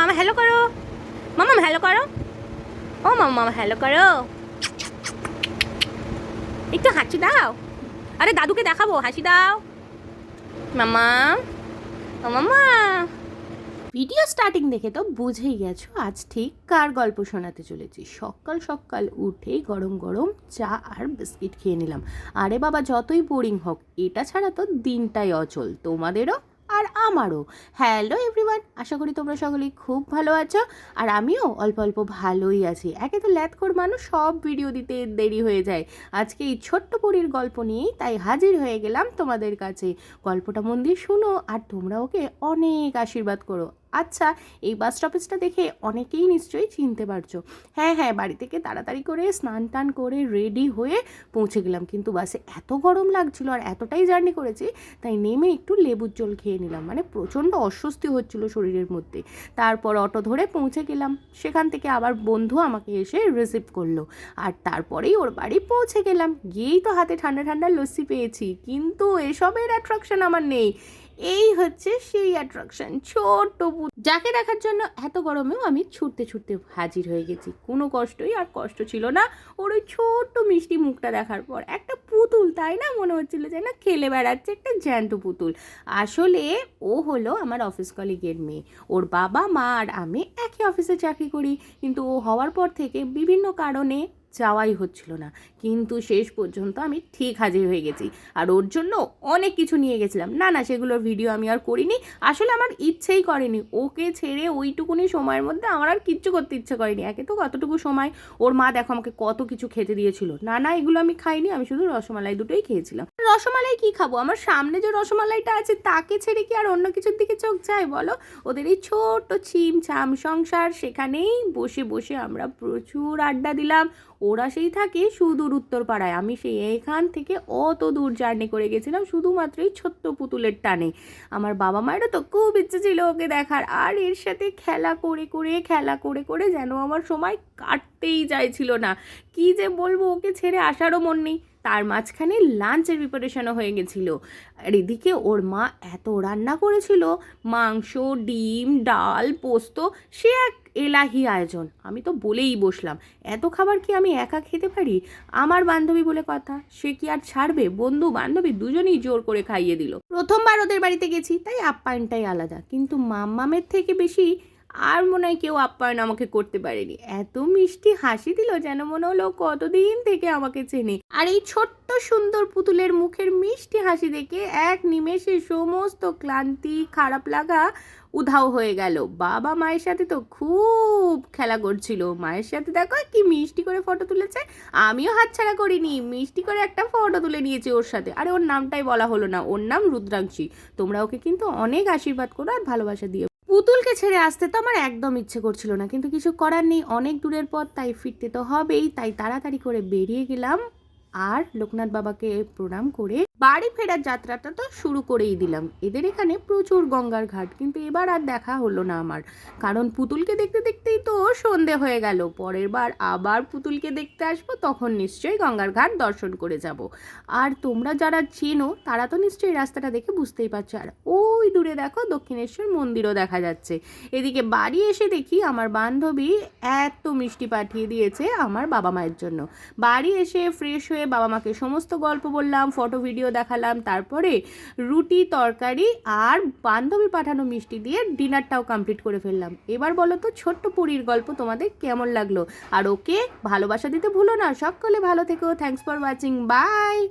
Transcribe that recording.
মামা হ্যালো করো। মামা হ্যালো করো। ও মামা মামা হ্যালো করো। একটু হাসি দাও। আরে দাদুকে দেখাবো, হাসি দাও। মামা, ও মামা। ভিডিও স্টার্টিং দেখে তো বুঝেই গেছো, আজ ঠিক কার গল্প শোনাতে চলেছি। সকাল সকাল উঠেই গরম গরম চা আর বিস্কিট খেয়ে নিলাম। আরে বাবা, যতই বোরিং হোক, এটা ছাড়া তো দিনটাই অচল। তোমাদেরও? আর আমারও। হ্যালো এভরিওয়ান আশা করি তোমরা সকলেই খুব ভালো আছো আর আমিও অল্প অল্প ভালোই আছি। একে তো ল্যাথকোর মানুষ, সব ভিডিও দিতে দেরি হয়ে যায়। আজকে এই ছোট্ট পুরীর গল্প নিয়েই তাই হাজির হয়ে গেলাম তোমাদের কাছে। গল্পটা মন দিয়ে শুনো আর তোমরা ওকে অনেক আশীর্বাদ করো। আচ্ছা এই বাস স্টপেজটা দেখে অনেকেই নিশ্চয়ই চিনতে পারছ। হ্যাঁ হ্যাঁ বাড়ি থেকে তাড়াতাড়ি করে স্নান টান করে রেডি হয়ে পৌঁছে গেলাম। কিন্তু বাসে এত গরম লাগছিল আর এতটাই জার্নি করেছি, তাই নেমে একটু লেবুর জল খেয়ে নিলাম। মানে প্রচণ্ড অস্বস্তি হচ্ছিল শরীরের মধ্যে। তারপর অটো ধরে পৌঁছে গেলাম। সেখান থেকে আবার বন্ধু আমাকে এসে রিসিভ করল। আর তারপরেই ওর বাড়ি পৌঁছে গেলাম। গিয়েই তো হাতে ঠান্ডা ঠান্ডা লস্যি পেয়েছি। কিন্তু এসবের অ্যাট্রাকশন আমার নেই। এই হচ্ছে সেই অ্যাট্রাকশন ছোট্ট যাকে দেখার জন্য এত গরমেও আমি ছুটতে ছুটতে হাজির হয়ে গেছি। কোনো কষ্টই আর কষ্ট ছিল না। ওর ওই ছোট্ট মিষ্টি মুখটা দেখার পর একটা পুতুল, তাই না? মনে হচ্ছিল যে না খেলে বেড়াচ্ছে একটা জ্যান্ত পুতুল। আসলে ও হলো আমার অফিস কলিগের মেয়ে। ওর বাবা, মা আর আমি একই অফিসে চাকরি করি। কিন্তু ও হওয়ার পর থেকে বিভিন্ন কারণে যাওয়াই হচ্ছিল না। কিন্তু শেষ পর্যন্ত আমি ঠিক হাজির হয়ে গেছি। আর ওর জন্য অনেক কিছু নিয়ে গেছিলাম। না না, সেগুলোর ভিডিও আমি আর করিনি। আসলে আমার ইচ্ছেই করেনি। ওকে ছেড়ে ওইটুকুনি সময়ের মধ্যে আমার আর কিচ্ছু করতে ইচ্ছে করেনি। একে তো কতটুকু সময়? ওর মা দেখো আমাকে কত কিছু খেতে দিয়েছিল। না না, এগুলো আমি খাইনি। আমি শুধু রসমালাই দুটোই খেয়েছিলাম। রসমালাই কি খাব? আমার সামনে যে রসমালাইটা আছে, তাকে ছেড়ে কি আর অন্য কিছুর দিকে চোখ যায় বলো? ওদের এই ছোট্ট ছিম ছাম সংসার, সেখানেই বসে বসে আমরা প্রচুর আড্ডা দিলাম। ওরা সেই থাকে সুদূর উত্তরপাড়ায়। আমি সেই এখান থেকে অত দূর জার্নি করে গেছিলাম শুধুমাত্র এই ছোট্ট পুতুলের টানে। আমার বাবা মায়েরও তো খুব ইচ্ছে ছিল ওকে দেখার। আর এর সাথে খেলা করে করে, খেলা করে করে যেন আমার সময় কাটতেই চাইছিল না। কি যে বলব, ওকে ছেড়ে আসারও মন নেই। তার মাঝখানে লাঞ্চের প্রিপারেশনও হয়ে গেছিল। আর এদিকে ওর মা এত রান্না করেছিল, মাংস, ডিম, ডাল, পোস্ত, সে এক এলাহি আয়োজন। আমি তো বলেই বসলাম, এত খাবার কি আমি একা খেতে পারি? আমার বান্ধবী বলে কথা, সে কি আর ছাড়বে? বন্ধু, বান্ধবী দুজনেই জোর করে খাইয়ে দিল। প্রথমবার ওদের বাড়িতে গেছি, তাই আপ্যায়নটাই আলাদা। কিন্তু মাম্মামের থেকে বেশি আর মনে হয় কেউ আপ্যায়ন আমাকে করতে পারেনি। এত মিষ্টি হাসি দিল যেন মনে হলো কতদিন থেকে আমাকে চেনে। আর এই ছোট্ট সুন্দর পুতুলের মুখের মিষ্টি হাসি দেখে এক নিমেষে সমস্ত ক্লান্তি, খারাপ লাগা উধাও হয়ে গেল। বাবা মায়ের সাথে তো খুব খেলা করছিল। মায়ের সাথে দেখো কি মিষ্টি করে ফটো তুলেছে। আমিও হাতছাড়া করিনি। মিষ্টি করে একটা ফটো তুলে নিয়েছি ওর সাথে। আরে ওর নামটাই বলা হলো না। ওর নাম রুদ্রাংশী। তোমরা ওকে কিন্তু অনেক আশীর্বাদ করো আর ভালোবাসা দিও। পুতুলকে ছেড়ে আসতে তো আমার একদম ইচ্ছে করছিল না, কিন্তু কিছু করার নেই। অনেক দূরের পথ, তাই ফিরতে তো হবেই, তাই তাড়াতাড়ি করে বেরিয়ে গেলাম। আর লোকনাথ বাবাকে প্রণাম করে বাড়ি ফেরার যাত্রাটা তো শুরু করেই দিলাম। এদের এখানে প্রচুর গঙ্গার ঘাট, কিন্তু এবার আর দেখা হলো না আমার। কারণ পুতুলকে দেখতে দেখতেই তো সন্ধে হয়ে গেল। পরের বার আবার পুতুলকে দেখতে আসব, তখন নিশ্চয়ই গঙ্গার ঘাট দর্শন করে যাব। আর তোমরা যারা চেনো, তারা তো নিশ্চয়ই রাস্তাটা দেখে বুঝতেই পারছ। আর ওই দূরে দেখো দক্ষিণেশ্বর মন্দিরও দেখা যাচ্ছে। এদিকে বাড়ি এসে দেখি আমার বান্ধবী এত মিষ্টি পাঠিয়ে দিয়েছে আমার বাবা মায়ের জন্য। বাড়ি এসে ফ্রেশ হয়ে বাবা মাকে সমস্ত গল্প বললাম ফটো ভিডিও দেখালাম, তারপরে রুটি, তরকারি আর বান্ধবী পাঠানো মিষ্টি দিয়ে ডিনারটাও কমপ্লিট করে ফেললাম। এবার বলো তো, ছোট্ট পুরীর গল্প তোমাদের কেমন লাগল? আর ওকে ভালোবাসা দিতে ভুলো না, সকলে ভালো থেকো থ্যাংকস ফর ওয়াচিং বাই